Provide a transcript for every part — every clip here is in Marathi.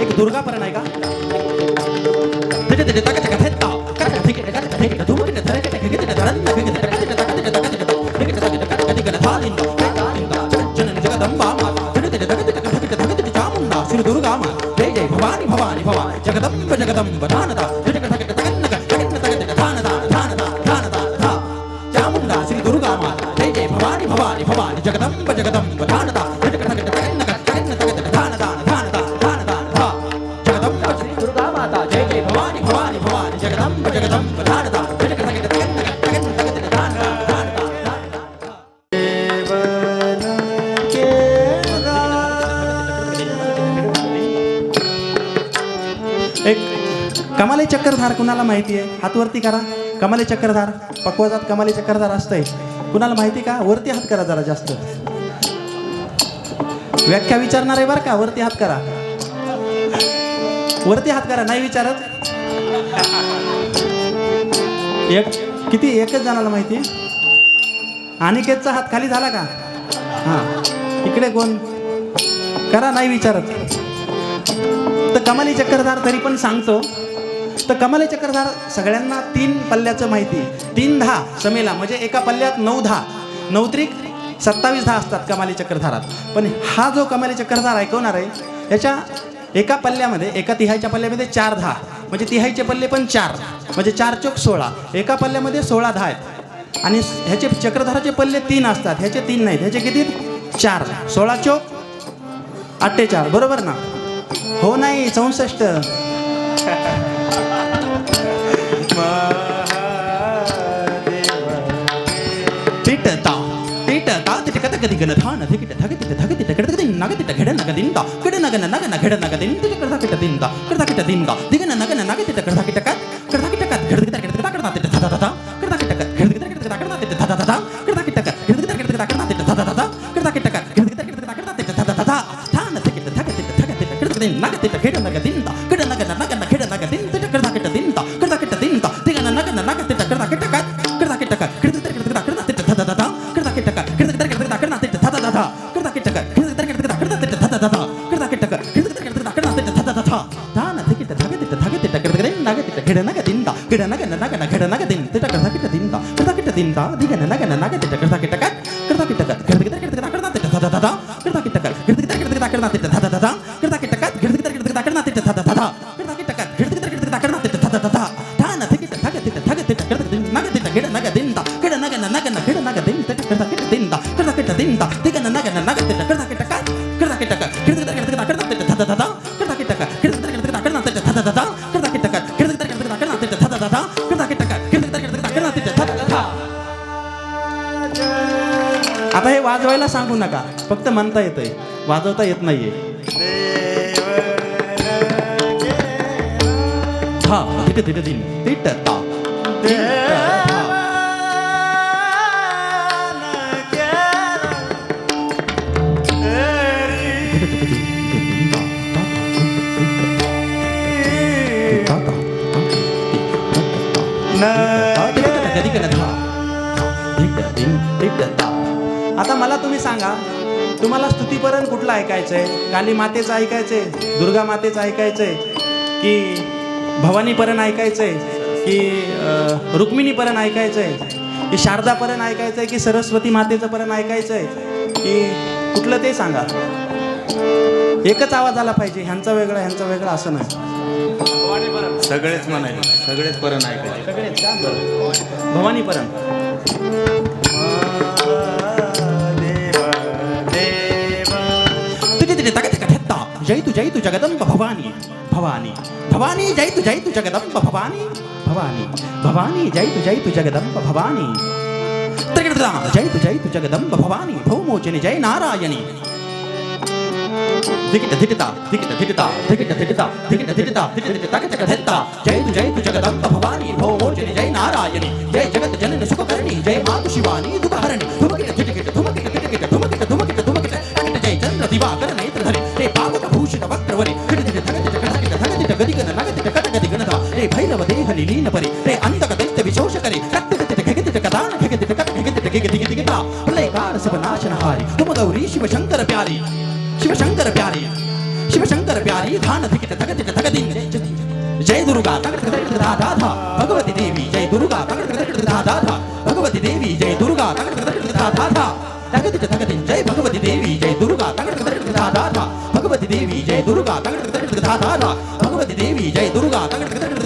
एक दुर्गा परण आहे का तिथे तिथे टाका टाका थेत्ता. करा ठीक आहे, करा ठीक आहे. एक कमाले चक्करधार कुणाला माहिती आहे? हात वरती करा. कमाले चक्करधार पक्वाजात कमाले चक्करधार असतंय. कुणाला माहिती का? वरती हात करा जरा जास्त. व्याख्या विचारणार आहे बरं का? वरती हात करा. वरती हात करा नाही विचारत. एक किती? एकच जणाला माहिती आहे? अनिकेतचा हात खाली झाला का? हां. इकडे कोण? करा नाही विचारत. तर कमाली चक्रधार तरी पण सांगतो. तर कमाली चक्रधार सगळ्यांना तीन पल्ल्याचं माहिती. तीन दहा समेला म्हणजे एका पल्ल्यात नऊ दहा. नऊ त्रिक सत्तावीस दहा असतात कमाली चक्करधारात पण हा जो कमाली चक्करधार ऐकवणार आहे याच्या एका पल्ल्यामध्ये एका तिहाईच्या पल्ल्यामध्ये चार दहा. म्हणजे तिहाईचे पल्ले पण चार. म्हणजे चार चोक सोळा. एका पल्ल्यामध्ये सोळा दहा आहेत. आणि ह्याचे चक्रधाराचे पल्ले तीन असतात. ह्याचे तीन नाहीत. ह्याचे किती? चार. सोळा चोक अठ्ठेचाळ बरोबर ना? हो नाही चौसष्ट. टिटता टिटता तिथे कथा कधी गण थान थिकिट धग थगित कडत कधी नगत घड नग दिंदा कड नग नग घड नग दिन तिथे कडता किट दिंदा कडता किट दिंदा दिगन नग नग तिथे किट कत कडता किट दिंदा दिगन नग नग तिथे कडता किट कत कडता किट कत घड किट कडता कडता तिथे थदा थदा कडता किट कत घड किट कडता कडता तिथे थदा थदा कडता किट कत आता हे वाजवायला सांगू नका फक्त म्हणता येतंय वाजवता येत नाहीये हा तिट तिट दिन तिट ता आता मला तुम्ही सांगा तुम्हाला स्तुतीपरण कुठलं ऐकायचंय? काली मातेचं ऐकायचंय दुर्गा मातेचं ऐकायचंय की भवानीपरण ऐकायचंय की अं, रुक्मिणीपरण ऐकायचंय की शारदापरण ऐकायचंय की सरस्वती मातेचं परण ऐकायचंय की कुठलं ते सांगा. एकच आवाज आला पाहिजे ह्यांचा वेगळा ह्यांचा वेगळा असं नाही. सगळेच म्हणाले सगळेच परण ऐकायचे. सगळेच का? भवानीपरण जैतु जगदम्ब भवानी भवानी भवानी जय तू जगदम्ब भवानी भवानी भवानी जय तू जगदम्ब भवानी। त्रिगृता जय तू जय भवानी भौमोचनि जय नारायणी। धिकिट धिकिता धिकिट धिकिता धिकिट धिकिता धिकिट धिकिता धिकिट धिकिता तगत कथेत्ता जय तू जय तू भवानी भौमोचनि जय नारायणी। जय जगत जननी सुखकर्णी जय मातु शिवानी भैरव देह लीन परी रे अंतक दैत्य विशोष करी कट्टिदिट घगिदिट कदान घगिदिट कट घगिदिट घगिदिट घगिदिटा प्रलयकार सब नाशनहारी तुम गौरी शिव शंकर प्यारी शिव शंकर प्यारी शिवशंकर प्यारी धान धिकिट धगतिट धगदिन जय दुर्गा तगट तगट धा धा धा भगवती देवी जय दुर्गा तगट तगट धा धा धा भगवती देवी जय दुर्गा तगट तगट धा धा धा धगतिट धगदिन जय भगवती देवी जय दुर्गा तगट तगट धा धा धा भगवती देवी जय दुर्गा तगट तगट धा धा धा भगवती देवी जय दुर्गा तगट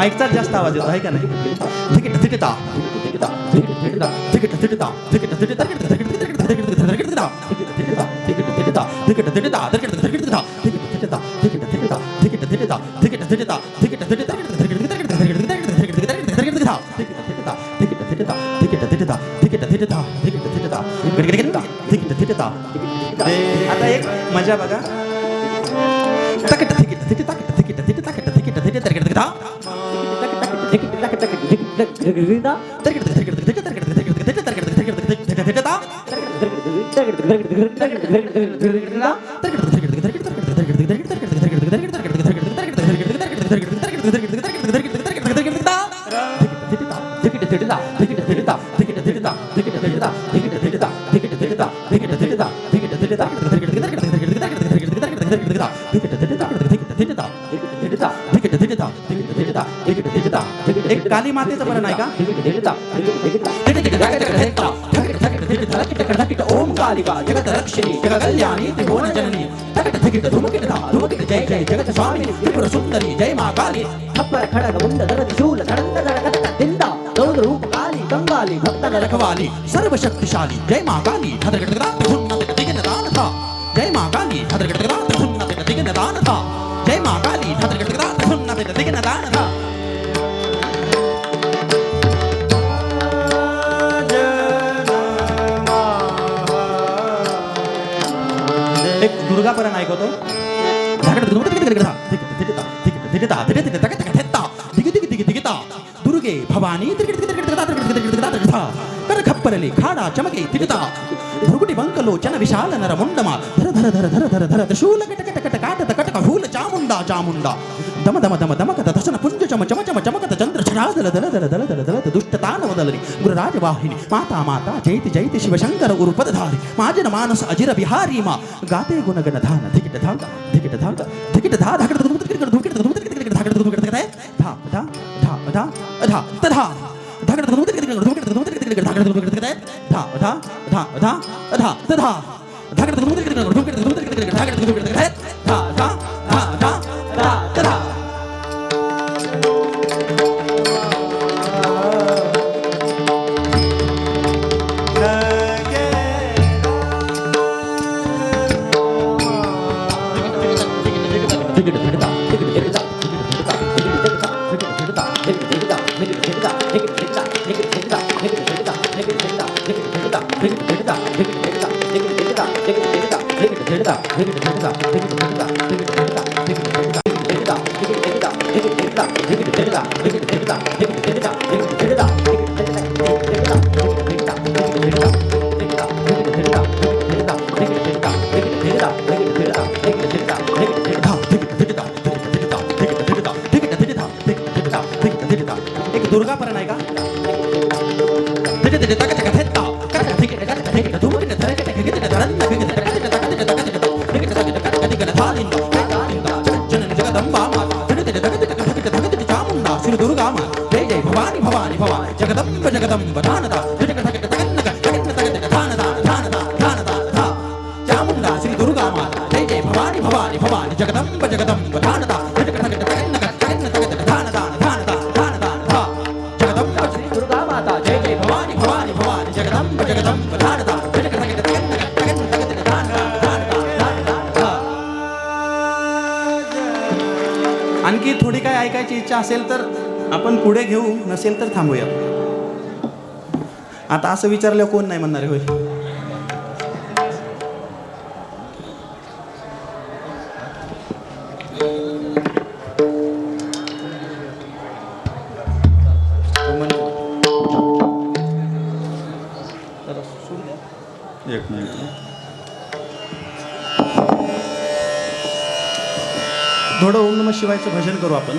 माईकचा जास्त आवाज येतो आहे का नाही थिकिट थिकिटा आता एक मजा बघा 되겠다. एक काली मातेचं बरं नाही का ओम कालिका जगत रक्षिणी जगत कल्याणी त्रिभुवन जननी तकट थकिट धुमकिट धा धुमकिट जय जय जगत स्वामिनी त्रिपुर सुंदरी जय मा काली खप्पर खडग मुंड दरद शूल धडंग धडकत दिंदा गौर रूप काली कंगाली भक्त रखवाली सर्व शक्तिशाली जय मा काली हदरगडगदा त्रिभुवन दिगन दान था जय मा काली हदरगडगदा त्रिभुवन दिगन दान था जय मा ದುರ್ಗಾಪುರ ನಾಯಕ ಹೋತು ದುರ್ಗೆ ಭವಾನಿ ಕಪ್ಪರಲಿ ಖಾಡ ಚಮಕೆ ತಿರುತ ಭೃಗುಟಿ ಬಂಕಲು ಚನ ವಿಶಾಲ ನರ ಮುಂಡಮ ಧರ ಧರ ಧರ ಧರ ಧರ ಧರ ಧರ ಶೂಲ ಕಟ ಕಟ ಕಟ ಕಾಟದ ಕಟಕ ಹೂಲ ಚಾಮುಂಡ ಚಾಮುಂಡ ದಮ ದಮ ದಮ ದಮಕದ ದಶನ ಪುಂಜ ಚಮ ಚಮ ಚಮ ಚಮಕದ ಚಂದ್ರ ಚರಾದಲ ದಲ ದಲ ದಲ ದಲ ದಲ ದುಷ್ಟ ತಾನವದಲರಿ ಗುರುರಾಜ ವಾಹಿನಿ ಮಾತಾ ಮಾತಾ ಜೈತಿ ಜೈತಿ ಶಿವಶಂಕರ ಗುರು ಉರುಪದಧಾರಿ माजन मानस अजिर बिहारी मा गाते गुणगण धान धिकिट धाग धिकिट धाग धिकिट धा धाकट धुमत धिकिट धुमकिट धुमत धिकिट धाकट धुमकिट धिकिट धा धा धा धा धा तधा धाकट धुमत धिकिट धुमकिट धुमत धिकिट धाकट धुमकिट धिकिट धा धा धा धा धा तधा धाकट धुमत धिकिट धुमकिट धुमत धाकट धुमकिट धिकिट धा धा धा धा できた。श्री दुर्गा मा जय जय भवानी भवानी भवानी जगदम्ब जगदम्ब दानदा जगदम्ब जगदम्ब जगदम्ब जगदम्ब जगदम्ब ऐकायची इच्छा असेल तर आपण पुढे घेऊ नसेल तर थांबूया. आता असं विचारलं कोण नाही म्हणणार होय? थोडं ओम नम शिवायचं भजन करू आपण.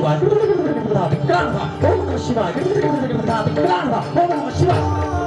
प्राणः ओम नमः शिवाय प्राणः ओम नमः शिवाय प्राणः ओम नमः शिवाय